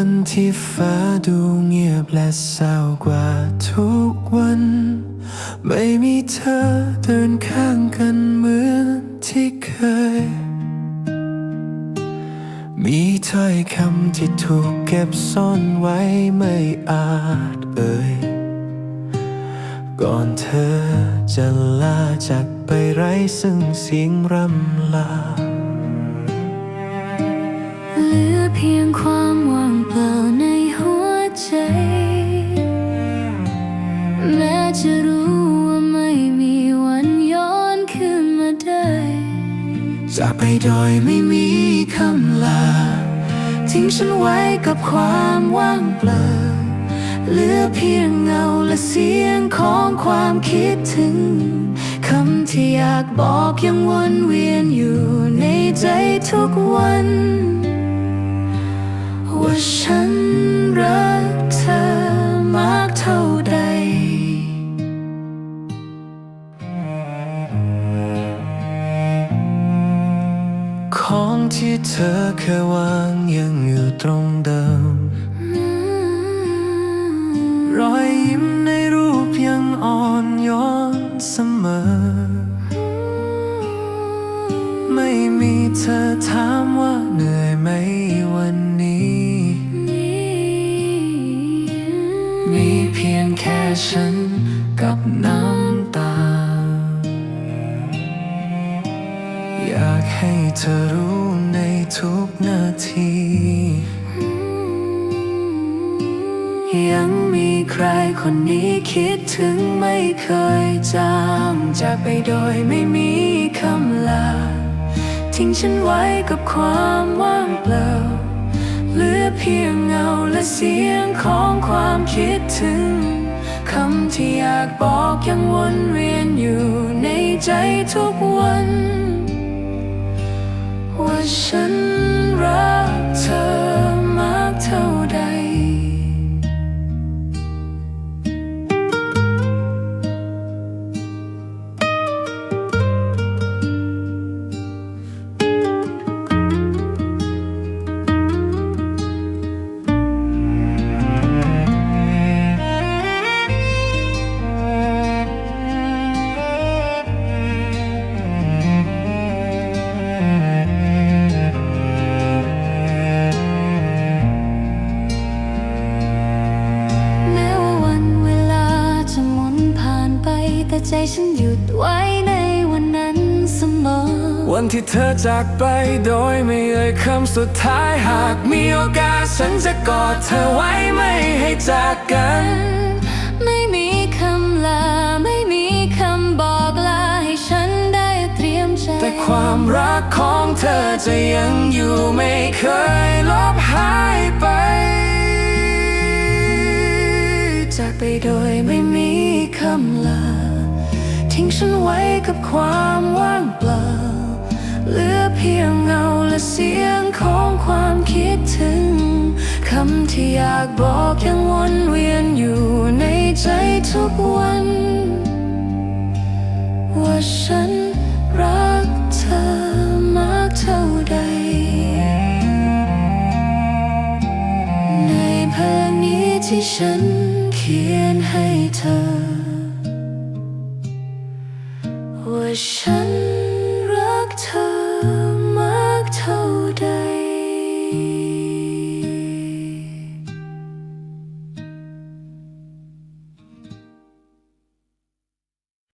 วันที่ฟ้าดูเงียบและเศร้ากว่าทุกวัน ไม่มีเธอเดินข้างกันเหมือนที่เคย มีถ้อยคำที่ถูกเก็บซ่อนไว้ไม่อาจเอ่ย ก่อนเธอจะลาจากไปไร้ซึ่งเสียงรำลา เหลือเพียงความ จะรู้ว่าไม่มีวันย้อนคืนมาได้จากไปโดยไม่มีคำลา ทิ้งฉันไว้กับความว่างเปล่าเหลือเพียงเงาและเสียงของความคิดถึงคำที่อยากบอกยังวนเวียนอยู่ในใจทุกวัน ที่เธอเคยวางยังอยู่ตรงเดิม รอยยิ้มในรูปยังอ่อนย้อนเสมอ ไม่มีเธอถามว่าเหนื่อยไหมวันนี้ มีเพียงแค่ฉันกับน้ำ อยากให้เธอรู้ในทุกนาที ยังมีใครคนนี้คิดถึงไม่เคยจางจากไปโดยไม่มีคำลา ทิ้งฉันไว้กับความว่างเปล่า เหลือเพียงเงาและเสียงของความคิดถึงคำที่อยากบอกยังวนเวียนอยู่ในใจทุกวัน ว่ แต่ใจฉันหยุดไว้ในวันนั้นเสมอ วันที่เธอจากไปโดยไม่เอ่ยคำสุดท้ายหากมีโอกาสฉันจะกอดเธอไว้ไม่ให้จากกัน ไม่มีคำลาไม่มีคำบอกลาให้ฉันได้เตรียมใจ แต่ความรักของเธอจะยังอยู่ไม่เคยลบหายไป จากไปโดยไม่มีคำลา ทิ้งฉันไว้กับความว่างเปล่า เหลือเพียงเงาและเสียงของความคิดถึง คำที่อยากบอกยังวนเวียนอยู่ในใจทุกวัน ว่าฉันรักเธอมากเท่าใด ในเพลงนี้ที่ฉันเขียนให้เธอ ว่าฉัน